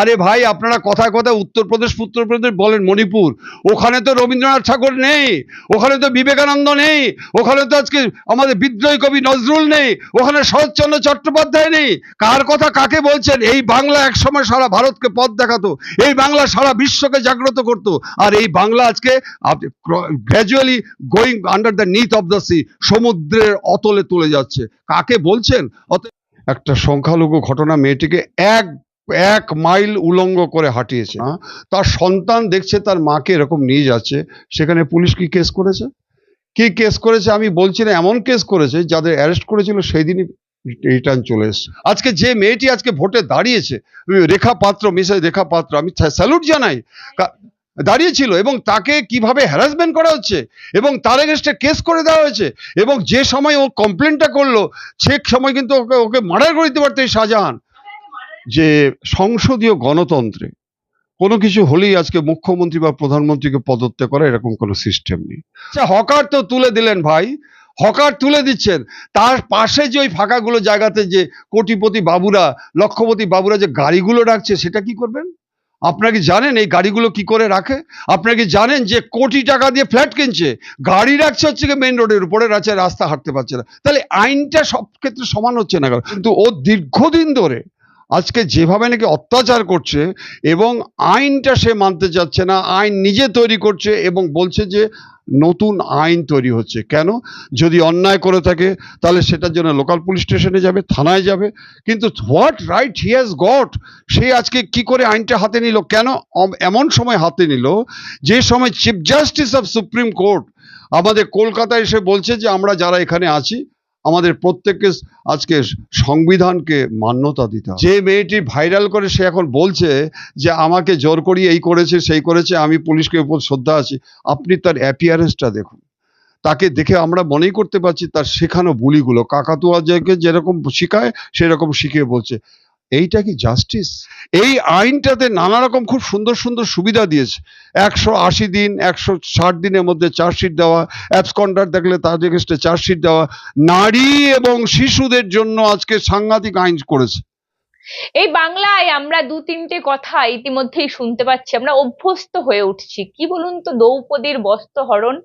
আরে ভাই, আপনারা কথায় কথায় উত্তরপ্রদেশ উত্তরপ্রদেশ বলেন মণিপুর। ওখানে তো রবীন্দ্রনাথ ঠাকুর নেই, ওখানে তো বিবেকানন্দ নেই, ওখানে তো আজকে আমাদের বিদ্রোহী কবি নজরুল নেই, ওখানে শরৎচন্দ্র চট্টোপাধ্যায় নেই। কার কথা কাকে বলছেন? এই বাংলা একসময় সারা ভারতকে পথ দেখাতো, এই বাংলা সারা বিশ্বকে জাগ্রত করত, আর এই বাংলা আজকে gradually going under the neath of the sea সমুদ্রের অতলে তুলে যাচ্ছে। কাকে বলছেন? অত একটা সংখ্যালঘু ঘটনা, মেয়েটিকে এক এক মাইল উলঙ্গ করে হাঁটিয়েছে হ্যাঁ? তার সন্তান দেখছে তার মাকে এরকম নিয়ে যাচ্ছে, সেখানে পুলিশ কি কেস করেছে? কি কেস করেছে আমি বলছি না, এমন কেস করেছে যাদের অ্যারেস্ট করেছিল সেই দিনই রিটার্ন চলে এসছে। আজকে যে মেয়েটি আজকে ভোটে দাঁড়িয়েছে রেখা পাত্র, মিসেস রেখা পাত্র, আমি স্যালুট জানাই। দাঁড়িয়েছিল এবং তাকে কীভাবে হ্যারাসমেন্ট করা হচ্ছে এবং তার এগেনস্টে কেস করে দেওয়া হয়েছে এবং যে সময় ও কমপ্লেনটা করল, সে সময় কিন্তু ওকে ওকে মার্ডার করে দিতে পারতো এই শাহজাহান। যে সংসদীয় গণতন্ত্রে কোনো কিছু হলেই আজকে মুখ্যমন্ত্রী বা প্রধানমন্ত্রীকে পদত্যাগ করা এরকম কোনো সিস্টেম নেই। আচ্ছা হকার তো তুলে দিলেন ভাই। হকার তুলে দিচ্ছেন। তার পাশে যে ওই ফাঁকাগুলো জায়গাতে যে কোটিপতি বাবুরা, লক্ষপতি বাবুরা যে গাড়িগুলো রাখছে, সেটা কি করবেন? আপনারা কি জানেন এই গাড়িগুলো কি করে রাখে? আপনারা কি জানেন যে কোটি টাকা দিয়ে ফ্ল্যাট কিনছে? গাড়ি রাখছে হচ্ছে কি মেন রোডের উপরে রাখছে রাস্তা হাঁটতে পারছে না। তাহলে আইনটা সব ক্ষেত্রে সমান হচ্ছে না কেন? কিন্তু ও দীর্ঘদিন ধরে আজকে যেভাবে নাকি অত্যাচার করছে এবং আইনটা সে মানতে চাচ্ছে না, আইন নিজে তৈরি করছে এবং বলছে যে নতুন আইন তৈরি হচ্ছে। কেন? যদি অন্যায় করে থাকে, তাহলে সেটার জন্য লোকাল পুলিশ স্টেশনে যাবে, থানায় যাবে। কিন্তু what right he has got? সে আজকে কি করে আইনটা হাতে নিল? কেন এমন সময় হাতে নিল যে সময় chief justice of supreme court আমাদের কলকাতায় এসে বলছে যে আমরা যারা এখানে আছি আমাদের প্রত্যেককে আজকে সংবিধানকে মান্যতা দিতে যে মেয়েটি ভাইরাল করে, সে এখন বলছে যে, আমাকে জোর করি এই করেছে, সেই করেছে, আমি পুলিশকে উপর শ্রদ্ধা আছি। আপনি তার অ্যাপিয়ারেন্সটা দেখুন। তাকে দেখে আমরা মনেই করতে পারছি, তার শেখানো বুলিগুলো কাকাতুয়া যেরকম শিখায়, সেরকম শিখিয়ে বলছে। এইটা কি জাস্টিস এই আইনটাতে নানা রকম খুব সুন্দর সুন্দর সুবিধা দিয়েছে। একশো আশি দিন, একশো ষাট দিনের মধ্যে চার্জশিট দেওয়া অ্যাবসকন্ডার দেখলে তার এগেস্টে চার্জশিট দেওয়া। নারী এবং শিশুদের জন্য আজকে সাংঘাতিক আইন করেছে। এই বাংলায় আমরা দু তিনটে কথা ইতিমধ্যেই শুনতে পাচ্ছি। আমরা অভ্যস্ত হয়ে উঠছি। কি বলুন তো, দ্রৌপদীর বস্ত্র হরণ,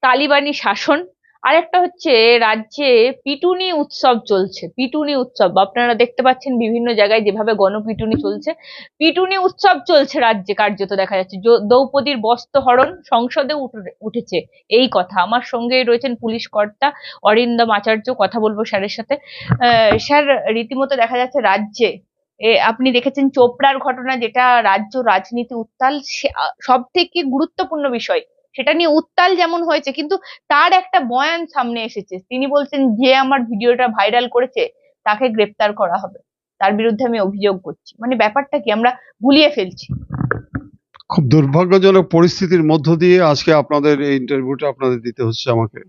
তালিবানি শাসন আর একটা হচ্ছে রাজ্যে পিটুনি উৎসব চলছে পিটুনি উৎসব। আপনারা দেখতে পাচ্ছেন বিভিন্ন জায়গায় যেভাবে গণপিটুনি চলছে। পিটুনি উৎসব চলছে রাজ্যে কার্যত দেখা যাচ্ছে। দ্রৌপদীর বস্ত্র হরণ সংসদে উঠে- উঠেছে এই কথা। আমার সঙ্গে রয়েছেন পুলিশ কর্তা অরিন্দম আচার্য কথা বলব স্যারের সাথে। আহ, স্যার রীতিমতো দেখা যাচ্ছে রাজ্যে আপনি দেখেছেন চোপড়ার ঘটনা যেটা রাজ্য রাজনীতি উত্তাল সব থেকে গুরুত্বপূর্ণ বিষয়। সেটা নিয়ে উত্তাল যেমন হয়েছে, কিন্তু তার একটা বয়ান সামনে এসেছে। তিনি বলছেন, যে আমার ভিডিওটা ভাইরাল করেছে, তাকে গ্রেপ্তার করা হবে। তার বিরুদ্ধে আমি অভিযোগ করছি। মানে ব্যাপারটা কি? আমরা গুলিয়ে ফেলছি। খুব দুর্ভাগ্যজনক পরিস্থিতির মধ্য দিয়ে আজকে আপনাদের এই ইন্টারভিউটা আপনাদের দিতে হচ্ছে আমাকে।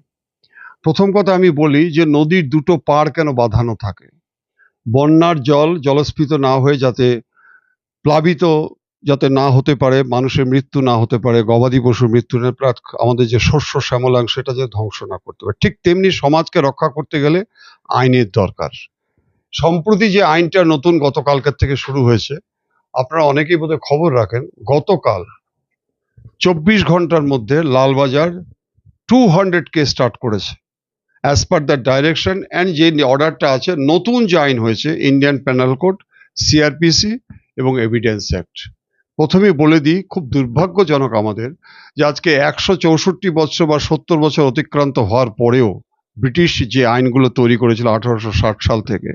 প্রথম কথা আমি বলি যে, নদীর দুটো পাড় কেন বাঁধানো থাকে? বন্যার জল জলস্ফীত না হয়ে যাতে প্লাবিত যাতে না হতে পারে, মানুষের মৃত্যু না হতে পারে, গবাদি পশুর মৃত্যু আমাদের যে শস্য শ্যামলাং সেটা যে ধ্বংস না করতে পারে। ঠিক তেমনি সমাজকে রক্ষা করতে গেলে আইনের দরকার। সম্প্রতি যে আইনটা নতুন গতকালকার থেকে শুরু হয়েছে, আপনারা অনেকেই বোধহয় খবর রাখেন, গতকাল চব্বিশ ঘণ্টার মধ্যে লালবাজার টু হান্ড্রেড কে স্টার্ট করেছে। As per the direction and যে অর্ডারটা আছে, নতুন যে আইন হয়েছে ইন্ডিয়ান প্যানাল কোড সিআরপিসি এবং এভিডেন্স অ্যাক্ট প্রথমেই বলে দিই, খুব দুর্ভাগ্যজনক আমাদের যে আজকে একশো চৌষট্টি বছর বা সত্তর বছর অতিক্রান্ত হওয়ার পরেও ব্রিটিশ যে আইনগুলো তৈরি করেছিল আঠারোশো ষাট সাল থেকে,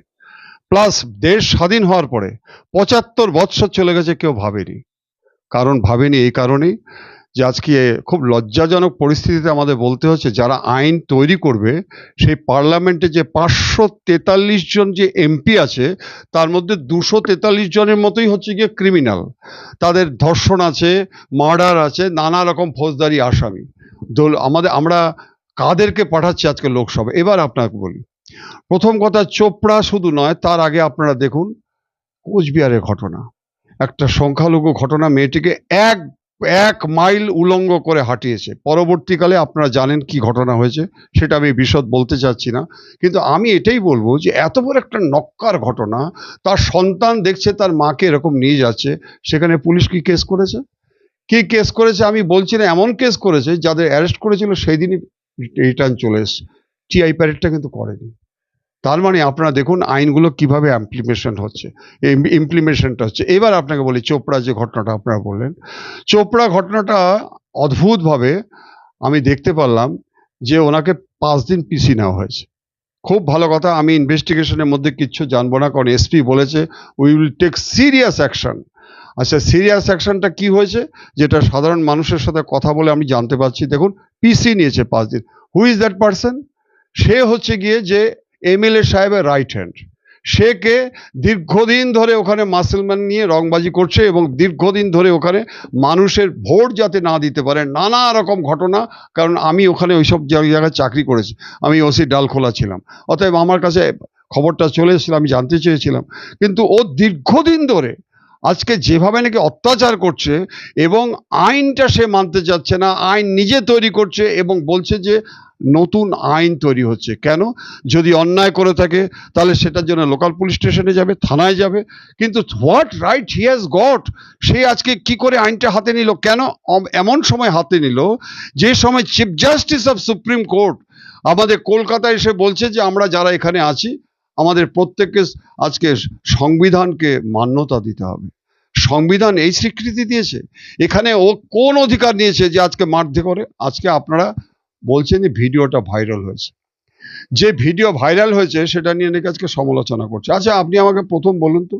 প্লাস দেশ স্বাধীন হওয়ার পরে পঁচাত্তর বৎসর চলে গেছে কেউ ভাবেনি। কারণ ভাবেনি এই কারণেই যে আজকে খুব লজ্জাজনক পরিস্থিতিতে আমাদের বলতে হচ্ছে, যারা আইন তৈরি করবে, সেই পার্লামেন্টে যে পাঁচশো তেতাল্লিশ জন যে এমপি আছে, তার মধ্যে দুশো তেতাল্লিশ জনের মতোই হচ্ছে গিয়ে ক্রিমিনাল। তাদের ধর্ষণ আছে, মার্ডার আছে, নানা রকম ফৌজদারি আসামি। দোল, আমাদের, আমরা কাদেরকে পাঠাচ্ছি আজকে লোকসভা? এবার আপনাকে বলি। প্রথম কথা, চোপড়া শুধু নয়, তার আগে আপনারা দেখুন, কোচবিহারের ঘটনা। একটা সংখ্যালঘু ঘটনা, মেয়েটিকে এক এক মাইল উলঙ্গ করে হাঁটিয়েছে। পরবর্তীকালে আপনারা জানেন কি ঘটনা হয়েছে, সেটা আমি বিশদ বলতে চাচ্ছি না। কিন্তু আমি এটাই বলব যে এত বড় একটা নক্কার ঘটনা, তার সন্তান দেখছে তার মাকে এরকম নিয়ে যাচ্ছে, সেখানে পুলিশ কি কেস করেছে? কি কেস করেছে আমি বলছি না, এমন কেস করেছে যাদের অ্যারেস্ট করেছিল, সেই দিনই রিটার্ন চলে এসছে। টিআই প্যারেডটা কিন্তু করেনি। তার মানে আপনারা দেখুন আইনগুলো কীভাবে ইমপ্লিমেশন হচ্ছে। ইমপ্লিমেশনটা হচ্ছে। এবার আপনাকে বলি চোপড়া যে ঘটনাটা আপনারা বললেন। চোপড়া ঘটনাটা অদ্ভুতভাবে আমি দেখতে পারলাম যে ওনাকে পাঁচ দিন পিসি নেওয়া হয়েছে। খুব ভালো কথা, আমি ইনভেস্টিগেশনের মধ্যে কিচ্ছু জানব না, কারণ এসপি বলেছে we will take serious action আচ্ছা সিরিয়াস অ্যাকশনটা কি হয়েছে? যেটা সাধারণ মানুষের সাথে কথা বলে আমি জানতে পারছি। দেখুন পিসি নিয়েছে পাঁচ দিন। হু ইজ দ্যাট পারসন সে হচ্ছে গিয়ে যে এমএলএ সাহেবের রাইট হ্যান্ড সে কে দীর্ঘদিন ধরে ওখানে মাসেলম্যান নিয়ে রংবাজি করছে এবং দীর্ঘদিন ধরে ওখানে মানুষের ভোট যাতে না দিতে পারে, নানা রকম ঘটনা, কারণ আমি ওখানে ওইসব সব জায়গায় চাকরি করেছি। আমি ওসি ডাল খোলা ছিলাম। অতএব আমার কাছে খবরটা চলে এসেছিল, আমি জানতে চেয়েছিলাম। কিন্তু ও দীর্ঘদিন ধরে আজকে যেভাবে নাকি অত্যাচার করছে এবং আইনটা সে মানতে চাচ্ছে না, আইন নিজে তৈরি করছে এবং বলছে যে নতুন আইন তৈরি হচ্ছে। কেন? যদি অন্যায় করে থাকে, তাহলে সেটার জন্য লোকাল পুলিশ স্টেশনে যাবে, থানায় যাবে। কিন্তু what right he has got সে আজকে কি করে আইনটা হাতে নিল? কেন? এমন সময় হাতে নিল যে সময় chief justice of supreme court আমাদের কলকাতায় এসে বলছে যে আমরা যারা এখানে আছি, আমাদের প্রত্যেককে আজকে সংবিধানকে মান্যতা দিতে হবে। সংবিধান এই স্বীকৃতি দিয়েছে। এখানে ও কোন অধিকার নিয়েছে যে আজকে মারধে করে? আজকে আপনারা বলছেন যে ভিডিওটা ভাইরাল হয়েছে। যে ভিডিও ভাইরাল হয়েছে সেটা নিয়ে নাকি আজকে সমালোচনা করছে। আচ্ছা আপনি আমাকে প্রথম বলুন তো,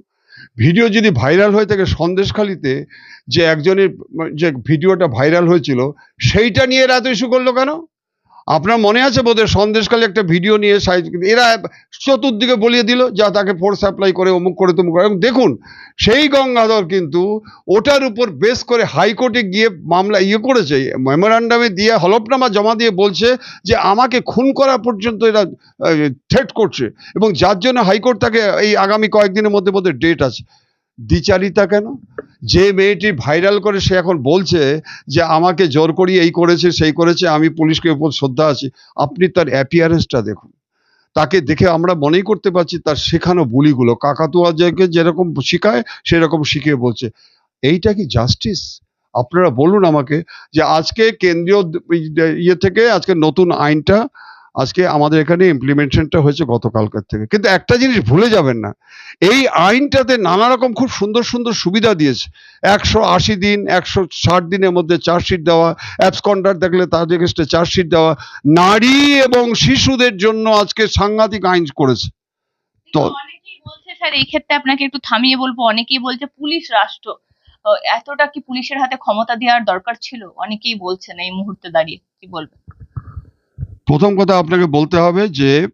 ভিডিও যদি ভাইরাল হয়ে থাকে সন্দেশখালিতে যে একজনের যে ভিডিওটা ভাইরাল হয়েছিল, সেইটা নিয়ে এরা এত ইস্যু করল কেন? আপনার মনে আছে বোধহয় সন্দেশকালে একটা ভিডিও নিয়ে সাইজ এরা চতুর্দিকে বলিয়ে দিল, যা তাকে ফোর্স অ্যাপ্লাই করে, অমুক করে তমুক এবং দেখুন, সেই গঙ্গাধর কিন্তু ওটার উপর বেস করে হাইকোর্টে গিয়ে মামলা ইয়ে করেছে মেমোরান্ডামে দিয়ে হলফনামা জমা দিয়ে বলছে যে আমাকে খুন করা পর্যন্ত এরা থ্রেট করছে। এবং যার জন্য হাইকোর্ট তাকে এই আগামী কয়েকদিনের মধ্যে মধ্যে ডেট আছে। দ্বিচারিতা কেন? যে মেয়েটি ভাইরাল করে, সে এখন বলছে যে, আমাকে জোর করিয়ে এই করেছে, সেই করেছে, আমি পুলিশকে উপর শ্রদ্ধা আছি। আপনি তার অ্যাপিয়ারেন্সটা দেখুন। তাকে দেখে আমরা মনেই করতে পারছি, তার শেখানো বুলিগুলো কাকাতুয়া জায়গায় যেরকম শিখায়, সেরকম শিখিয়ে বলছে। এইটা কি জাস্টিস আপনারা বলুন আমাকে যে, আজকে কেন্দ্রীয় ইয়ে থেকে, আজকে নতুন আইনটা আজকে আমাদের এখানে ইমপ্লিমেন্টেশনটা হয়েছে গতকালকার থেকে। কিন্তু একটা জিনিস ভুলে যাবেন না, এই আইনটাতে নানা রকম খুব সুন্দর সুন্দর সুবিধা দিয়েছে। একশো আশি দিন, একশো ষাট দিনের মধ্যে চার্জশিট দেওয়া অ্যাবসকন্ডার দেখলে তার এগেস্টে চার্জশিট দেওয়া, নারী এবং শিশুদের জন্য আজকে সাংঘাতিক আইন করেছে। তো স্যার, এই ক্ষেত্রে আপনাকে একটু থামিয়ে বলব। অনেকেই বলছে, পুলিশ রাষ্ট্র এতটা কি পুলিশের হাতে ক্ষমতা দেওয়ার দরকার ছিল? অনেকেই বলছেন এই মুহূর্তে দাঁড়িয়ে, কি বলবেন? প্রথম কথা আপনাকে বলতে হবে যে,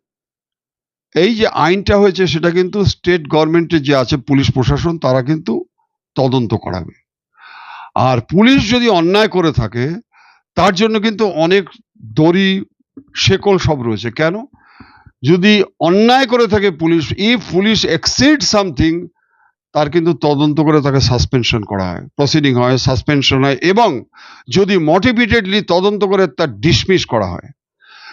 এই যে আইনটা হয়েছে সেটা কিন্তু স্টেট গভর্নমেন্টের যে আছে পুলিশ প্রশাসন, তারা কিন্তু তদন্ত করাবে। আর পুলিশ যদি অন্যায় করে থাকে, তার জন্য কিন্তু অনেক দড়ি, শেকল সব রয়েছে। কেন? যদি অন্যায় করে থাকে police if police exceed something তার কিন্তু তদন্ত করে তাকে সাসপেনশন করা হয় প্রসিডিং হয় সাসপেনশন হয় এবং যদি মোটিভেটেডলি তদন্ত করে তার ডিসমিস করা হয়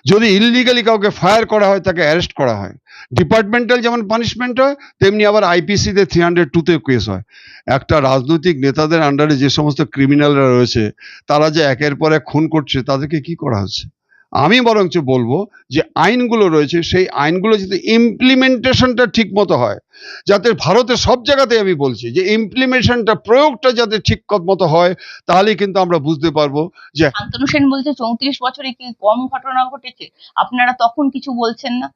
যদি ইললিগালি কাউকে ফায়ার করা হয়, তাকে অ্যারেস্ট করা হয়। ডিপার্টমেন্টাল যেমন পানিশমেন্ট হয়, তেমনি আবার আইপিসিতে থ্রি হান্ড্রেড টুতে কেস হয়। একটা রাজনৈতিক নেতাদের আন্ডারে যে সমস্ত ক্রিমিনালরা রয়েছে, তারা যে একের পর এক খুন করছে, তাদেরকে কি করা হচ্ছে? আমি বরঞ্চ বলব যে আইনগুলো রয়েছে সেই আইনগুলো যাতে ইমপ্লিমেন্টেশনটা ঠিক মতো হয়। যাতে ভারতের সব জায়গাতে আমি বলছি যে ইমপ্লিমেন্টেশনটা প্রয়োগটা যাতে ঠিক মতো হয় তাহলে কিন্তু আমরা বুঝতে পারব যে শান্তনু সেন বলছে চৌত্রিশ বছরে কি কম ঘটনা ঘটেছে? আপনারা তখন কিছু বলছেন না।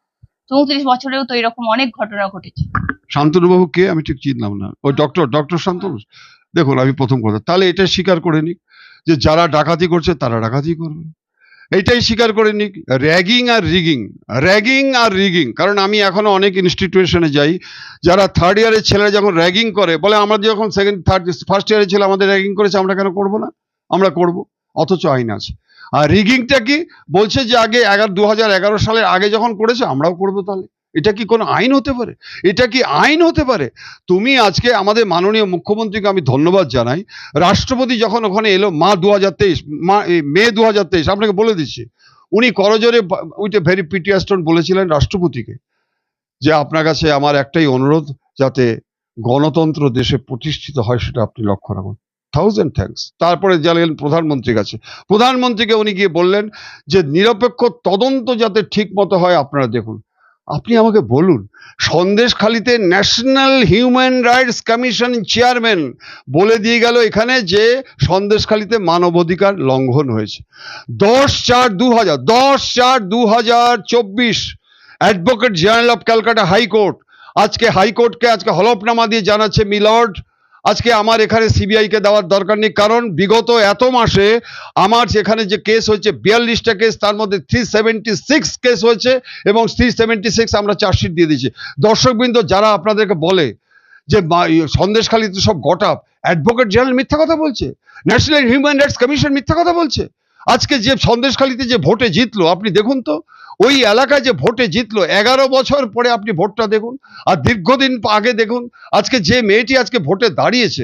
চৌত্রিশ বছরেও তো এরকম অনেক ঘটনা ঘটেছে। শান্তনুবাবু কে? আমি ঠিক চিনলাম না। ওই ডক্টর ডক্টর শান্তনু? দেখুন আমি প্রথম কথা তাহলে এটা স্বীকার করে নিক যে যারা ডাকাতি করছে তারা ডাকাতি করবে। এইটাই স্বীকার করে নিক র্যাগিং আর রিগিং। র্যাগিং আর রিগিং। কারণ আমি এখনও অনেক ইনস্টিটিউশনে যাই, যারা থার্ড ইয়ারের ছেলেরা যখন র্যাগিং করে, বলে আমরা যখন সেকেন্ড থার্ড ফার্স্ট ইয়ারের ছেলে আমাদের র্যাগিং করেছে, আমরা কেন করব না? আমরা করব, অথচ আইন আছে। আর রিগিংটা কি? বলছে যে আগে এগারো দু সালের আগে যখন করেছে, আমরাও করব তাহলে। এটা কি কোনো আইন হতে পারে? এটা কি আইন হতে পারে? তুমি আজকে আমাদের মাননীয় মুখ্যমন্ত্রীকে আমি ধন্যবাদ জানাই। রাষ্ট্রপতি যখন ওখানে এলো, মা দু হাজার তেইশ, মা মে দু হাজার তেইশ, আপনাকে বলে দিচ্ছি। উনি করজোরে উইথ এ ভেরি পিটিয়াস্টন বলেছিলেন রাষ্ট্রপতিকে যে আপনার কাছে আমার একটাই অনুরোধ, যাতে গণতন্ত্র দেশে প্রতিষ্ঠিত হয় সেটা আপনি লক্ষ্য রাখুন। থাউজেন্ড থ্যাঙ্কস তারপরে গেলেন প্রধানমন্ত্রীর কাছে। প্রধানমন্ত্রীকে উনি গিয়ে বললেন যে, নিরপেক্ষ তদন্ত যাতে ঠিক মতো হয়, আপনারা দেখুন। আপনি আমাকে বলুন, সন্দেশখালিতে national human rights commission chairman বলে দিয়ে গেল এখানে যে সন্দেশখালিতে মানবাধিকার লঙ্ঘন হয়েছে। দশ চার দু হাজার, দশ চার দু হাজার চব্বিশ, advocate general of Calcutta high court. আজকে হাইকোর্টকে, আজকে হলফনামা দিয়ে জানাচ্ছে মিলর্ড আজকে আমার এখানে সিবিআইকে দেওয়ার দরকার নেই। কারণ বিগত এত মাসে আমার যেখানে যে কেস হয়েছে বিয়াল্লিশটা কেস তার মধ্যে থ্রি সেভেন্টি সিক্স কেস হয়েছে এবং থ্রি সেভেন্টি সিক্স আমরা চার্জশিট দিয়ে দিয়েছি। দর্শকবৃন্দ যারা আপনাদেরকে বলে যে ইয়ে, সন্দেশখালিতে সব গটাপ অ্যাডভোকেট জেনারেল মিথ্যা কথা বলছে ন্যাশনাল হিউম্যান রাইটস কমিশন মিথ্যা কথা বলছে। আজকে যে সন্দেশখালিতে যে ভোটে জিতলো আপনি দেখুন তো ওই এলাকায় যে ভোটে জিতলো, এগারো বছর পরে আপনি ভোটটা দেখুন, আর দীর্ঘদিন আগে দেখুন, আজকে যে মেয়েটি আজকে ভোটে দাঁড়িয়েছে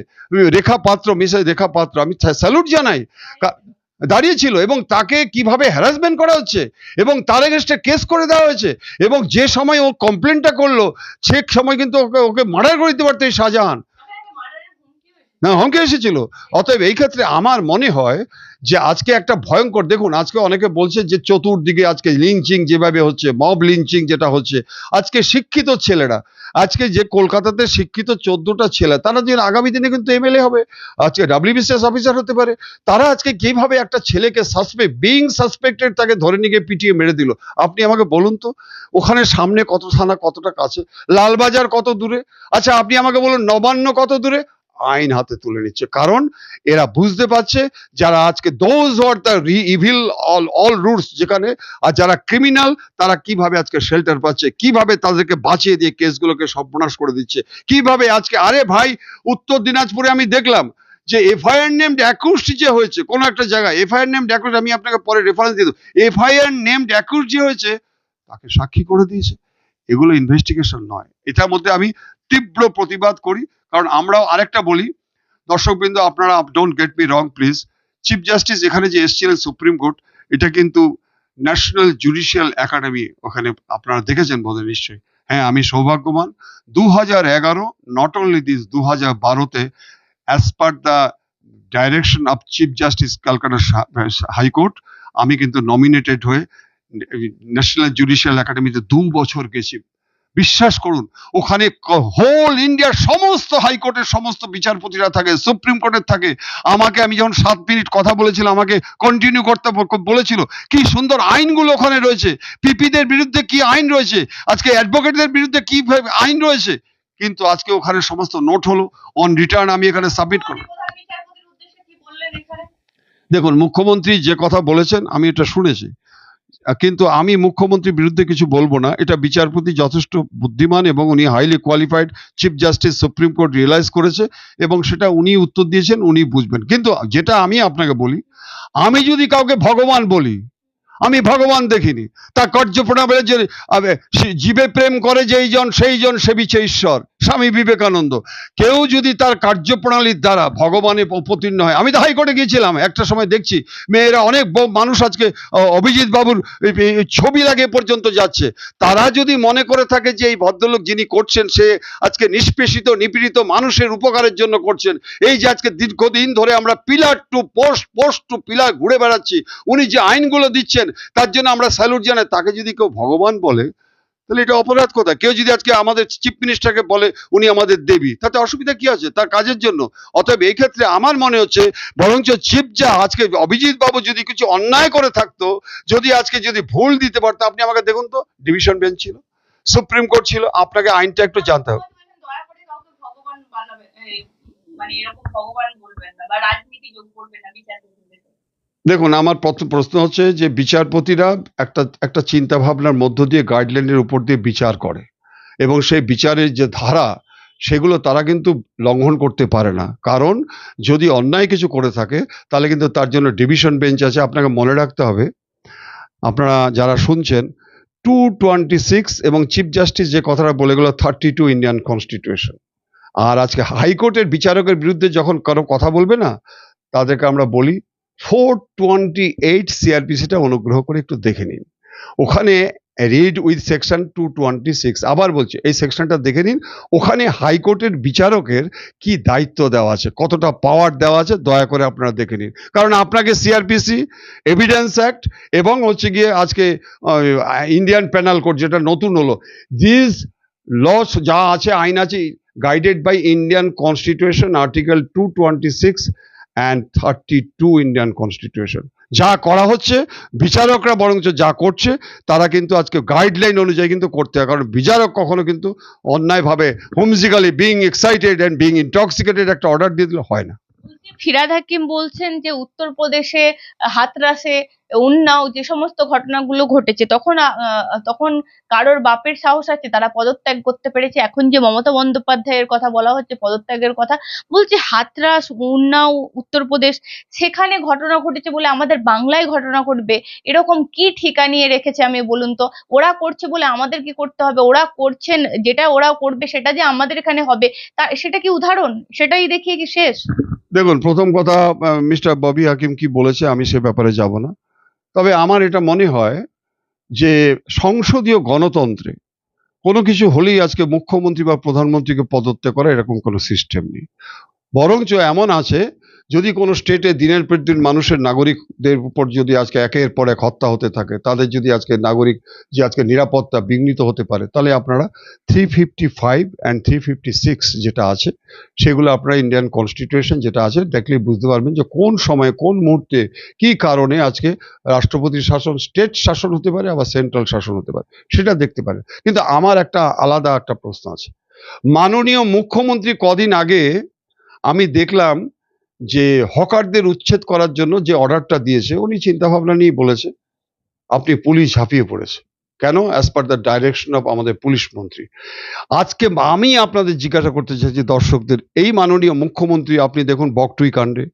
রেখা পাত্র, মিসেস রেখা পাত্র, আমি স্যালুট জানাই। দাঁড়িয়েছিল এবং তাকে কীভাবে হ্যারাসমেন্ট করা হচ্ছে, এবং তার এগেনস্টে কেস করে দেওয়া হয়েছে, এবং যে সময় ও কমপ্লেনটা করল, সে সময় কিন্তু ওকে ওকে মার্ডার করে দিতে পারতো এই শাহজাহান। না, হুমকি এসেছিল। অতএব এই ক্ষেত্রে আমার মনে হয় যে আজকে একটা ভয়ঙ্কর, দেখুন, আজকে অনেকে বলছে যে চতুর্দিকে আজকে লিঞ্চিং যেভাবে হচ্ছে মব লিঞ্চিং যেটা হচ্ছে, আজকে শিক্ষিত ছেলেরা, আজকে যে কলকাতাতে শিক্ষিত চোদ্দটা ছেলে, তারা যে আগামী দিনে কিন্তু এমএলএ হবে, আজকে ডাব্লিউবিসিএস অফিসার হতে পারে, তারা আজকে কীভাবে একটা ছেলেকে সাসপেক্ট বিং সাসপেক্টেড তাকে ধরে নিয়ে পিটিয়ে মেরে দিল? আপনি আমাকে বলুন তো, ওখানে সামনে কত থানা কতটা কাছে, লালবাজার কত দূরে? আচ্ছা আপনি আমাকে বলুন নবান্ন কত দূরে? আইন হাতে তুলে নিচ্ছে। কারণ এরা বুঝতে পারছে যারা আজকে those are the evil all all roots যেখানে, আর যারা ক্রিমিনাল তারা কীভাবে আজকে শেল্টার পাচ্ছে, কীভাবে তাদেরকে বাঁচিয়ে দিয়ে কেসগুলোকে সর্বনাশ করে দিচ্ছে, কীভাবে আজকে, আরে ভাই, উত্তর দিনাজপুরে আমি দেখলাম যে এফআইআর নেমড অ্যাকুস্ট যে হয়েছে, কোনো একটা জায়গায়, এফআইআর নেমড অ্যাকুস্ট আমি আপনাকে পরে রেফারেন্স দিয়ে দেবো, এফআইআর নেমড অ্যাকুস্ট যে হয়েছে, তাকে সাক্ষী করে দিয়েছে। এগুলো ইনভেস্টিগেশন নয়। এটার মধ্যে আমি তীব্র প্রতিবাদ করি। কারণ আমরাও আরেকটা বলি, দর্শকবৃন্দ, আপনারা don't get me wrong please chief justice এখানে যে এসেছিলেন সুপ্রিম কোর্ট এটা কিন্তু ন্যাশনাল জুডিশিয়াল একাডেমি ওখানে আপনারা দেখেছেন বোধহয় নিশ্চয়ই। হ্যাঁ আমি সৌভাগ্যবান। দু হাজার এগারো নট অনলি দিস দু হাজার বারোতে as per the direction of chief justice Calcutta high court আমি কিন্তু নমিনেটেড হয়ে ন্যাশনাল জুডিশিয়াল একাডেমিতে দু বছর গেছি। বিশ্বাস করুন ওখানে হোল ইন্ডিয়ার সমস্ত হাইকোর্টের সমস্ত বিচারপতিরা থাকে সুপ্রিম কোর্টের থাকে। আমাকে আমি যখন সাত মিনিট কথা বলেছিলাম আমাকে কন্টিনিউ করতে বলেছিল কি সুন্দর আইনগুলো ওখানে রয়েছে। পিপিদের বিরুদ্ধে কি আইন রয়েছে? আজকে অ্যাডভোকেটদের বিরুদ্ধে কি আইন রয়েছে? কিন্তু আজকে ওখানে সমস্ত নোট হলো অন রিটার্ন আমি এখানে সাবমিট করলাম। দেখুন মুখ্যমন্ত্রী যে কথা বলেছেন আমি এটা শুনেছি। কিন্তু আমি মুখ্যমন্ত্রীর বিরুদ্ধে কিছু বলব না। এটা বিচারপতি যথেষ্ট বুদ্ধিমান এবং উনি highly qualified chief justice supreme court realise করেছে এবং সেটা উনি উত্তর দিয়েছেন, উনি বুঝবেন। কিন্তু যেটা আমি আপনাকে বলি, আমি যদি কাউকে ভগবান বলি, আমি ভগবান দেখিনি। তা কার্যপ্রণা বলে যে জীবে প্রেম করে যেই জন সেই জন সেবিছে ঈশ্বর। স্বামী বিবেকানন্দ। কেউ যদি তার কার্যপ্রণালীর দ্বারা ভগবানে অবতীর্ণ হয়, আমি তো হাইকোর্টে গিয়েছিলাম, একটা সময় দেখছি, মেয়েরা অনেক মানুষ আজকে অভিজিৎ বাবুর ছবি লাগে পর্যন্ত যাচ্ছে। তারা যদি মনে করে থাকে যে এই ভদ্রলোক যিনি করছেন, সে আজকে নিষ্পেষিত, নিপীড়িত মানুষের উপকারের জন্য করছেন, এই যে আজকে দীর্ঘদিন ধরে আমরা pillar to post post to pillar ঘুরে বেড়াচ্ছি, উনি যে আইনগুলো দিচ্ছেন, তার জন্য আমরা স্যালুট জানাই, তাকে যদি কেউ ভগবান বলে তাহলে এটা অপরাধ কোথায়? কেউ যদি আজকে আমাদের চিফ মিনিস্টারকে বলে উনি আমাদের দেবী তাতে অসুবিধা কি আছে? তার কাজের জন্য। অতএব এই ক্ষেত্রে আমার মনে হচ্ছে বরঞ্চ চিফ যা আজকে অভিজিৎ বাবু যদি কিছু অন্যায় করে থাকতো যদি আজকে যদি ভুল দিতে পারতো আপনি আমাকে দেখুন তো ডিভিশন বেঞ্চ ছিল সুপ্রিম কোর্ট ছিল আপনাকে আইনটা একটু জানতে হবে। এই, মানে এরকম ভগবান বলবেন না বা রাজনীতি যোগ করবেন না বিচারপতিদের দেখুন, আমার প্রশ্ন হচ্ছে যে বিচারপতিরা একটা একটা চিন্তা ভাবনার মধ্য দিয়ে গাইডলাইনের উপর দিয়ে বিচার করে এবং সেই বিচারের যে ধারা সেগুলো তারা কিন্তু লঙ্ঘন করতে পারে না। কারণ যদি অন্যায় কিছু করে থাকে, তাহলে কিন্তু তার জন্য ডিভিশন বেঞ্চ আছে, আপনাকে মনে রাখতে হবে। আপনারা যারা শুনছেন টু টোয়েন্টি সিক্স এবং চিফ জাস্টিস যে কথাটা বলে গেল থার্টি টু ইন্ডিয়ান কনস্টিটিউশন আর আজকে হাইকোর্টের বিচারকের বিরুদ্ধে যখন কারও কথা বলবে না, তাদেরকে আমরা বলি ফোর টোয়েন্টি এইট সিআরপিসিটা অনুগ্রহ করে একটু দেখে নিন। ওখানে read with section two twenty six আবার বলছি, এই সেকশনটা দেখে নিন। ওখানে হাইকোর্টের বিচারকের কি দায়িত্ব দেওয়া আছে, কতটা পাওয়ার দেওয়া আছে, দয়া করে আপনারা দেখে নিন। কারণ আপনাকে সিআরপিসি এভিডেন্স অ্যাক্ট এবং হচ্ছে গিয়ে আজকে ইন্ডিয়ান পেনাল কোড যেটা নতুন হলো দিস লস যা আছে, আইন আছে guided by Indian constitution article two twenty six and thirty two Indian constitution যা করা হচ্ছে, বিচারকরা বরঞ্চ যা করছে, তারা কিন্তু আজকে গাইডলাইন অনুযায়ী কিন্তু করতে হয়। কারণ বিচারক কখনো কিন্তু অন্যায়ভাবে whimsically being excited and being intoxicated একটা অর্ডার দিয়ে দিলে হয় না। ফিরাদ হাকিম বলছেন যে, উত্তরপ্রদেশে, হাতরাসে উন্নাও যে সমস্ত ঘটনাগুলো ঘটেছে, তখন তখন কারোর বাপের সাহস আছে, তারা পদত্যাগ করতে পেরেছে। এখন যে মমতা বন্দ্যোপাধ্যায়ের কথা বলা হচ্ছে, পদত্যাগের কথা, বলছে হাতরাস, উন্নাও, উত্তরপ্রদেশ, সেখানে ঘটনা ঘটেছে বলে আমাদের বাংলায় ঘটনা ঘটবে, এরকম কি ঠিকা নিয়ে রেখেছে আমি বলুন তো? ওরা করছে বলে আমাদের কি করতে হবে? ওরা করছেন, যেটা ওরা করবে সেটা যে আমাদের এখানে হবে, তা, সেটা কি উদাহরণ? সেটাই দেখিয়ে কি শেষ? দেখুন, প্রথম কথা মিস্টার ববি হাকিম কি বলেছে আমি সে ব্যাপারে যাব না। তবে আমার এটা মনে হয় যে সংসদীয় গণতন্ত্রে কোনো কিছু হলেই আজকে মুখ্যমন্ত্রী বা প্রধানমন্ত্রীকে পদত্যাগ করা এরকম কোনো সিস্টেম নেই। বরঞ্চ এমন আছে যদি কোনো স্টেটে দিনের পর দিন মানুষের নাগরিকদের উপর যদি আজকে একের পর এক হত্যা হতে থাকে, তাদের যদি আজকে নাগরিক, যে আজকে নিরাপত্তা বিঘ্নিত হতে পারে, তাহলে আপনারা three fifty five and three fifty six যেটা আছে, সেগুলো আপনারা ইন্ডিয়ান কনস্টিটিউশন যেটা আছে, দেখলে বুঝতে পারবেন যে কোন সময়ে, কোন মুহূর্তে, কি কারণে আজকে রাষ্ট্রপতির শাসন স্টেট শাসন হতে পারে, আবার সেন্ট্রাল শাসন হতে পারে, সেটা দেখতে পারে কিন্তু আমার একটা আলাদা একটা প্রশ্ন আছে। মাননীয় মুখ্যমন্ত্রী কদিন আগে আমি দেখলাম যে হকারদের উচ্ছেদ করার জন্য যে অর্ডারটা দিয়েছে, উনি চিন্তা ভাবনা নিয়ে বলেছে, আপনি পুলিশ ঝাঁপিয়ে পড়েছে। কেন? As per the direction of আমাদের পুলিশ মন্ত্রী। আজকে আমি আপনাদের জিজ্ঞাসা করতে চাইছি, দর্শকদের, এই মাননীয় মুখ্যমন্ত্রী, আপনি দেখুন বকটুই কাণ্ডে,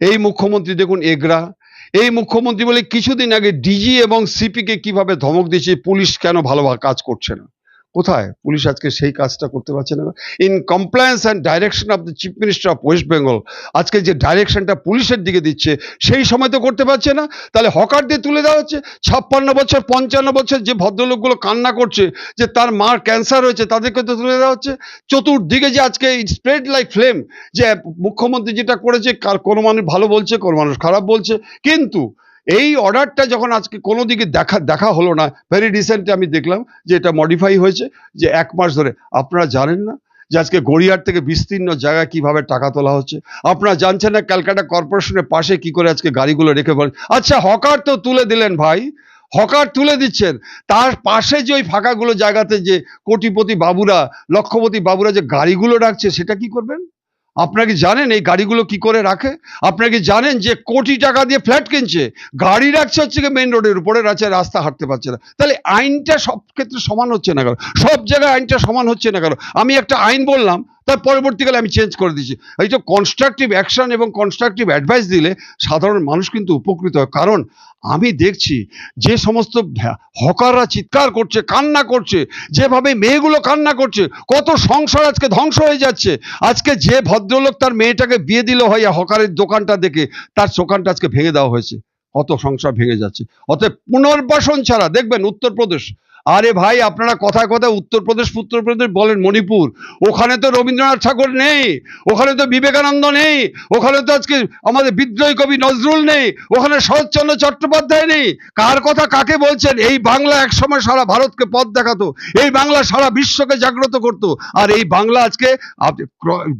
এই মুখ্যমন্ত্রী দেখুন এগরা, এই মুখ্যমন্ত্রী বলে কিছুদিন আগে ডিজি এবং সিপিকে কীভাবে ধমক দিয়েছে, পুলিশ কেন ভালো কাজ করছে না? কোথায়? পুলিশ আজকে সেই কাজটা করতে পারছে না। In compliance and direction of the chief minister of West Bengal আজকে যে ডাইরেকশনটা পুলিশের দিকে দিচ্ছে, সেই সময় তো করতে পারছে না। তাহলে হকারদের তুলে দেওয়া হচ্ছে। ছাপ্পান্ন বছর, পঞ্চান্ন বছর যে ভদ্রলোকগুলো কান্না করছে, যে তার মার ক্যান্সার হয়েছে, তাদেরকে তো তুলে দেওয়া হচ্ছে। চতুর্দিকে যে আজকে স্প্রেড লাইক ফ্লেম যে মুখ্যমন্ত্রী যেটা করেছে, কার কোনো মানুষ ভালো বলছে, কোনো মানুষ খারাপ বলছে। কিন্তু এই অর্ডারটা যখন আজকে কোনো দিকে দেখা দেখা হলো না ভেরি রিসেন্ট আমি দেখলাম যে এটা মডিফাই হয়েছে, যে এক মাস ধরে। আপনারা জানেন না যে আজকে গড়িয়ার থেকে বিস্তীর্ণ জায়গায় কীভাবে টাকা তোলা হচ্ছে? আপনারা জানছেন না ক্যালকাটা কর্পোরেশনের পাশে কি করে আজকে গাড়িগুলো রেখে বলেন আচ্ছা হকার তো তুলে দিলেন ভাই। হকার তুলে দিচ্ছেন। তার পাশে যে ওই ফাঁকাগুলো জায়গাতে যে কোটিপতি বাবুরা, লক্ষপতি বাবুরা যে গাড়িগুলো রাখছে, সেটা কি করবেন? আপনারা কি জানেন এই গাড়িগুলো কি করে রাখে? আপনারা কি জানেন যে কোটি টাকা দিয়ে ফ্ল্যাট কিনছে? গাড়ি রাখছে হচ্ছে কি মেন রোডের উপরে রাখছে রাস্তা হাঁটতে পারছে না। তাহলে আইনটা সব ক্ষেত্রে সমান হচ্ছে না কেন? সব জায়গায় আইনটা সমান হচ্ছে না কেন? আমি একটা আইন বললাম তার পরবর্তীকালে আমি চেঞ্জ করে দিচ্ছি এই তো কনস্ট্রাকটিভ অ্যাকশন এবং কনস্ট্রাকটিভ অ্যাডভাইস দিলে সাধারণ মানুষ কিন্তু উপকৃত হয়। কারণ আমি দেখছি যে সমস্ত হকাররা চিৎকার করছে, কান্না করছে, যেভাবে মেয়েগুলো কান্না করছে, কত সংসার আজকে ধ্বংস হয়ে যাচ্ছে। আজকে যে ভদ্রলোক তার মেয়েটাকে বিয়ে দিল হয় হকারের দোকানটা দেখে তার দোকানটা আজকে ভেঙে দেওয়া হয়েছে। কত সংসার ভেঙে যাচ্ছে। অতএব পুনর্বাসন ছাড়া, দেখবেন উত্তরপ্রদেশ আরে ভাই, আপনারা কথায় কথায় উত্তরপ্রদেশ উত্তরপ্রদেশ বলেন মণিপুর। ওখানে তো রবীন্দ্রনাথ ঠাকুর নেই, ওখানে তো বিবেকানন্দ নেই, ওখানে তো আজকে আমাদের বিদ্রোহী কবি নজরুল নেই, ওখানে শরৎচন্দ্র চট্টোপাধ্যায় নেই। কার কথা কাকে বলছেন? এই বাংলা একসময় সারা ভারতকে পথ দেখাতো, এই বাংলা সারা বিশ্বকে জাগ্রত করতো, আর এই বাংলা আজকে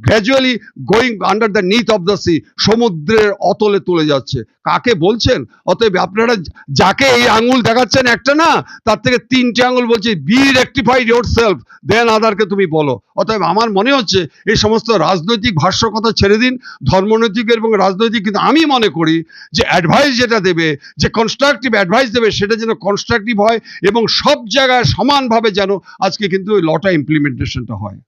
gradually going under the neath of the sea সমুদ্রের অতলে তুলে যাচ্ছে। কাকে বলছেন? অতএব আপনারা যাকে এই আঙুল দেখাচ্ছেন একটা না, তার থেকে তিনটে আঙুল বলছে be rectify yourself then আদারকে তুমি বলো। অতএব আমার মনে হচ্ছে, এই সমস্ত রাজনৈতিক ভাষ্য কথা ছেড়ে দিন, ধর্মনৈতিক এবং রাজনৈতিক, কিন্তু আমি মনে করি যে অ্যাডভাইস যেটা দেবে, যে কনস্ট্রাকটিভ অ্যাডভাইস দেবে, সেটা যেন কনস্ট্রাকটিভ হয় এবং সব জায়গায় সমানভাবে যেন আজকে কিন্তু ওই লটা ইমপ্লিমেন্টেশনটা হয়।